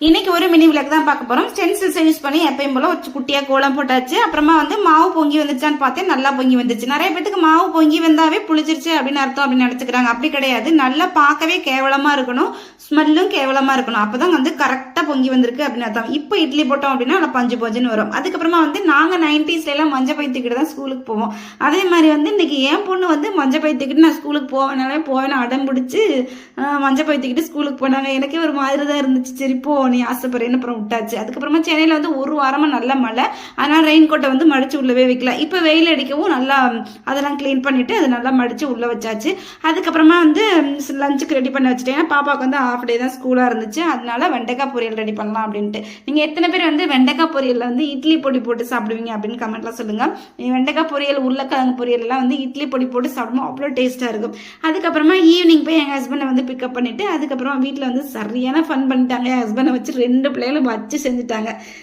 இன்னைக்கு ஒரு மினி விளக்கு தான் பார்க்க போறோம். ஸ்டென்சில்ஸ் யூஸ் பண்ணி எப்பயும் போல வச்சு குட்டியா கோலம் போட்டாச்சு. அப்புறமா வந்து மாவு பொங்கி வந்துச்சான்னு பார்த்தேன். நல்லா பொங்கி வந்துச்சு. நிறைய பேத்துக்கு மாவு பொங்கி வந்தாவே புளிச்சிருச்சு அப்படின்னு அர்த்தம் அப்படின்னு நினைச்சுக்கிறாங்க. அப்படி கிடையாது. நல்லா பார்க்கவே கேவலமா இருக்கணும். ஸ்மெல்லும் கேவலமா இருக்கணும். அப்பதான் வந்து கரெக்டா பொங்கி வந்திருக்கு அப்படின்னு அர்த்தம். இப்போ இட்லி போட்டோம் அப்படின்னா நல்லா பஞ்சு பஞ்சுன்னு வரும். அதுக்கப்புறமா வந்து நாங்க நைன்டிஸ்ல எல்லாம் மஞ்சள் பயத்துக்கிட்டு தான் ஸ்கூலுக்கு போவோம். அதே மாதிரி வந்து இன்னைக்கு என் பொண்ணு வந்து மஞ்சள் பயத்துக்கிட்டு நான் ஸ்கூலுக்கு போவேனாலே போவேன் அடம் பிடிச்சி ஆஹ், மஞ்சள் பைத்துக்கிட்டு ஸ்கூலுக்கு போனாங்க. எனக்கே ஒரு மாதிரி தான் இருந்துச்சு. சரி போ நீ ஆசைப்படுறேன்னு அப்புறம் விட்டாச்சு. அதுக்கப்புறமா சென்னையில் வந்து ஒரு வாரமாக நல்ல மழை. அதனால் ரெயின் கோட்டை வந்து மடித்து உள்ளவே வைக்கலாம் இப்போ வெயில் அடிக்கவும் நல்லா அதெல்லாம் க்ளீன் பண்ணிவிட்டு அதை நல்லா மடித்து உள்ளே வச்சாச்சு. அதுக்கப்புறமா வந்து லஞ்சுக்கு ரெடி பண்ணி வச்சுட்டேன். பாப்பாவுக்கு வந்து ஆஃப் டே தான் ஸ்கூலாக இருந்துச்சு. அதனால வெண்டைக்காய் பொரியல் ரெடி பண்ணலாம் அப்படின்ட்டு. நீங்கள் எத்தனை பேர் வந்து வெண்டைக்காய் பொரியலில் வந்து இட்லி பொடி போட்டு சாப்பிடுவீங்க அப்படின்னு கமெண்ட்லாம் சொல்லுங்கள் வெண்டைக்காய் பொரியல் உருளைக்கிழங்கு பொரியல் எல்லாம் வந்து இட்லி பொடி போட்டு சாப்பிடும்போது அவ்வளோ டேஸ்ட்டாக இருக்கும். அதுக்கப்புறமா ஈவினிங் போய் எங்கள் ஹஸ்பண்டை வந்து பிக்கப் பண்ணிவிட்டு அதுக்கப்புறம் வீட்டில் வந்து சரியான ஃபன் பண்ணிட்டாங்க. என் ஹஸ்பண்டை வச்சு ரெண்டு பிள்ளைகளும் வச்சு செஞ்சுட்டாங்க.